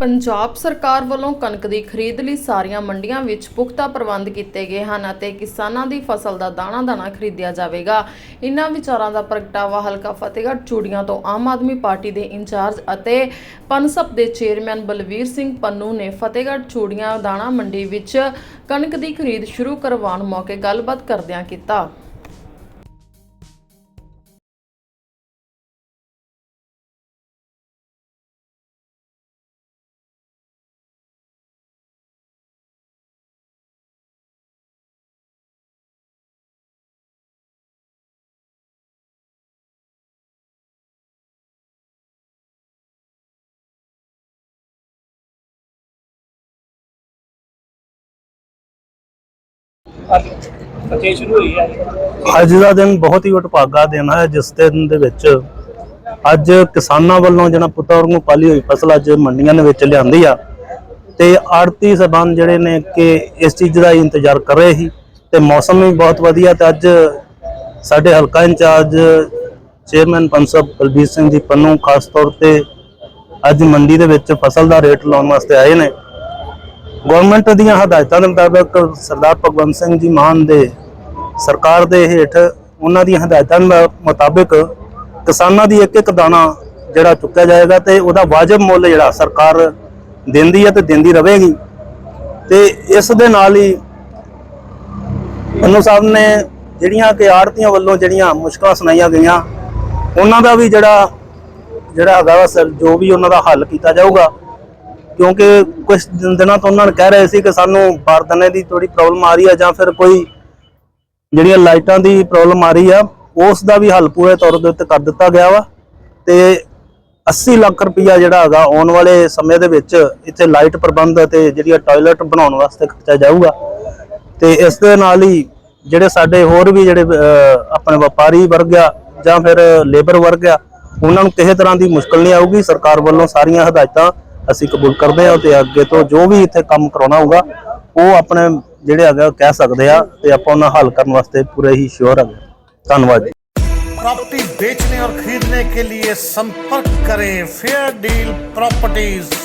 ਪੰਜਾਬ ਸਰਕਾਰ ਵੱਲੋਂ ਕਣਕ ਦੀ ਖਰੀਦ ਲਈ ਸਾਰੀਆਂ ਮੰਡੀਆਂ ਵਿੱਚ ਪੁਖਤਾ ਪ੍ਰਬੰਧ ਕੀਤੇ ਗਏ ਹਨ ਅਤੇ ਕਿਸਾਨਾਂ ਦੀ ਫਸਲ ਦਾ ਦਾਣਾ-ਦਾਣਾ ਖਰੀਦਿਆ ਜਾਵੇਗਾ। ਇਨ੍ਹਾਂ ਵਿਚਾਰਾਂ ਦਾ ਪ੍ਰਗਟਾਵਾ ਹਲਕਾ ਫਤਿਹਗੜ੍ਹ ਚੂੜੀਆਂ ਤੋਂ ਆਮ ਆਦਮੀ ਪਾਰਟੀ ਦੇ ਇੰਚਾਰਜ ਅਤੇ ਪਨਸਪ ਦੇ ਚੇਅਰਮੈਨ ਬਲਵੀਰ ਸਿੰਘ ਪੰਨੂ ਨੇ ਫਤਿਹਗੜ੍ਹ ਚੂੜੀਆਂ ਦਾਣਾ ਮੰਡੀ ਵਿੱਚ ਕਣਕ ਦੀ ਖਰੀਦ ਸ਼ੁਰੂ ਕਰਵਾਉਣ ਮੌਕੇ ਗੱਲਬਾਤ ਕਰਦਿਆਂ ਕੀਤਾ। ਫਤਿਹ ਸ਼ੁਰੂ ਹੋਈ ਹੈ। ਅੱਜ ਦਾ ਦਿਨ ਬਹੁਤ ਹੀ ਵਡਭਾਗਾ ਦਿਨ ਹੈ, ਜਿਸ ਦਿਨ ਦੇ ਵਿੱਚ ਅੱਜ ਕਿਸਾਨਾਂ ਵੱਲੋਂ ਜਿਹੜਾ ਪੁੱਤਰ ਨੂੰ ਪਾਲੀ ਹੋਈ ਫਸਲ ਅੱਜ ਮੰਡੀਆਂ ਦੇ ਵਿੱਚ ਲਿਆਂਦੀ ਆ ਤੇ ਆੜਤੀ ਸਬੰਧ ਜਿਹੜੇ ਨੇ ਕਿ ਇਸ ਚੀਜ਼ ਦਾ ਹੀ ਇੰਤਜ਼ਾਰ ਕਰ ਰਹੇ ਸੀ ਤੇ ਮੌਸਮ ਵੀ ਬਹੁਤ ਵਧੀਆ ਤੇ ਅੱਜ ਸਾਡੇ ਹਲਕਾ ਇੰਚਾਰਜ ਚੇਅਰਮੈਨ ਪੰਸਬ ਬਲਬੀਰ ਸਿੰਘ ਜੀ ਪੰਨੂ ਖਾਸ ਤੌਰ ਤੇ ਅੱਜ ਮੰਡੀ ਦੇ ਵਿੱਚ ਫਸਲ ਦਾ ਰੇਟ ਲਾਉਣ ਵਾਸਤੇ ਆਏ ਨੇ। ਗਵਰਨਮੈਂਟ ਦੀਆਂ ਹਦਾਇਤਾਂ ਦੇ ਮੁਤਾਬਕ ਸਰਦਾਰ ਭਗਵੰਤ ਸਿੰਘ ਜੀ ਮਾਨ ਦੇ ਸਰਕਾਰ ਦੇ ਹੇਠ ਉਹਨਾਂ ਦੀਆਂ ਹਦਾਇਤਾਂ ਦੇ ਮੁਤਾਬਕ ਕਿਸਾਨਾਂ ਦੀ ਇੱਕ ਇੱਕ ਦਾਣਾ ਜਿਹੜਾ ਚੁੱਕਿਆ ਜਾਏਗਾ ਤੇ ਉਹਦਾ ਵਾਜਬ ਮੁੱਲ ਜਿਹੜਾ ਸਰਕਾਰ ਦਿੰਦੀ ਹੈ ਤੇ ਦਿੰਦੀ ਰਹੇਗੀ। ਤੇ ਇਸ ਦੇ ਨਾਲ ਹੀ ਪੰਨੂ ਸਾਹਿਬ ਨੇ ਜਿਹੜੀਆਂ ਕਿ ਆੜਤੀਆਂ ਵੱਲੋਂ ਜਿਹੜੀਆਂ ਮੁਸ਼ਕਲਾਂ ਸੁਣਾਈਆਂ ਗਈਆਂ, ਉਹਨਾਂ ਦਾ ਵੀ ਜਿਹੜਾ ਜਿਹੜਾ ਹੈਗਾ ਵਾ ਸਰ, ਜੋ ਵੀ ਉਹਨਾਂ ਦਾ ਹੱਲ ਕੀਤਾ ਜਾਊਗਾ ਕਿਉਂਕਿ ਕੁਝ ਦਿਨਾਂ ਤੋਂ ਉਹਨਾਂ ਨੇ ਕਹਿ ਰਹੇ ਸੀ ਕਿ ਸਾਨੂੰ ਬਾਰਦਾਨੇ ਦੀ ਥੋੜੀ ਪ੍ਰੋਬਲਮ ਆ ਰਹੀ ਆ ਜਾਂ ਫਿਰ ਕੋਈ ਜਿਹੜੀਆਂ ਲਾਈਟਾਂ ਦੀ ਪ੍ਰੋਬਲਮ ਆ ਰਹੀ ਆ, ਉਸ ਦਾ ਵੀ ਹੱਲ ਪੂਰੇ ਤੌਰ ਦੇ ਉੱਤੇ ਕਰ ਦਿੱਤਾ ਗਿਆ ਵਾ ਤੇ 80 ਲੱਖ ਰੁਪਈਆ ਜਿਹੜਾ ਹੈਗਾ ਆਉਣ ਵਾਲੇ ਸਮੇਂ ਦੇ ਵਿੱਚ ਇੱਥੇ ਲਾਈਟ ਪ੍ਰਬੰਧ ਅਤੇ ਜਿਹੜੀਆਂ ਟਾਇਲਟ ਬਣਾਉਣ ਵਾਸਤੇ ਖਰਚਿਆ ਜਾਊਗਾ ਤੇ ਇਸ ਦੇ ਨਾਲ ਹੀ ਜਿਹੜੇ ਸਾਡੇ ਹੋਰ ਵੀ ਜਿਹੜੇ ਆਪਣੇ ਵਪਾਰੀ ਵਰਗ ਆ ਜਾਂ ਫਿਰ ਲੇਬਰ ਵਰਗ ਆ, ਉਹਨਾਂ ਨੂੰ ਕਿਸੇ ਤਰ੍ਹਾਂ ਦੀ ਮੁਸ਼ਕਲ ਨਹੀਂ ਆਊਗੀ। ਸਰਕਾਰ ਵੱਲੋਂ ਸਾਰੀਆਂ ਹਦਾਇਤਾਂ ਅਸੀਂ ਕਬੂਲ ਕਰਦੇ ਹਾਂ ਤੇ ਅੱਗੇ ਤੋਂ ਜੋ ਵੀ ਇੱਥੇ ਕੰਮ ਕਰਾਉਣਾ ਹੋਊਗਾ ਉਹ ਆਪਣੇ ਜਿਹੜੇ ਹੈਗਾ ਉਹ ਕਹਿ ਸਕਦੇ ਆ ਤੇ ਆਪਾਂ ਉਹਨਾਂ ਹੱਲ ਕਰਨ ਵਾਸਤੇ ਪੂਰੇ ਹੀ ਸ਼ੋਰ ਹੈਗੇ ਧੰਨਵਾਦ ਜੀ प्रॉपर्टी बेचने और खरीदने के लिए संपर्क करें फेयर डील प्रॉपर्टीज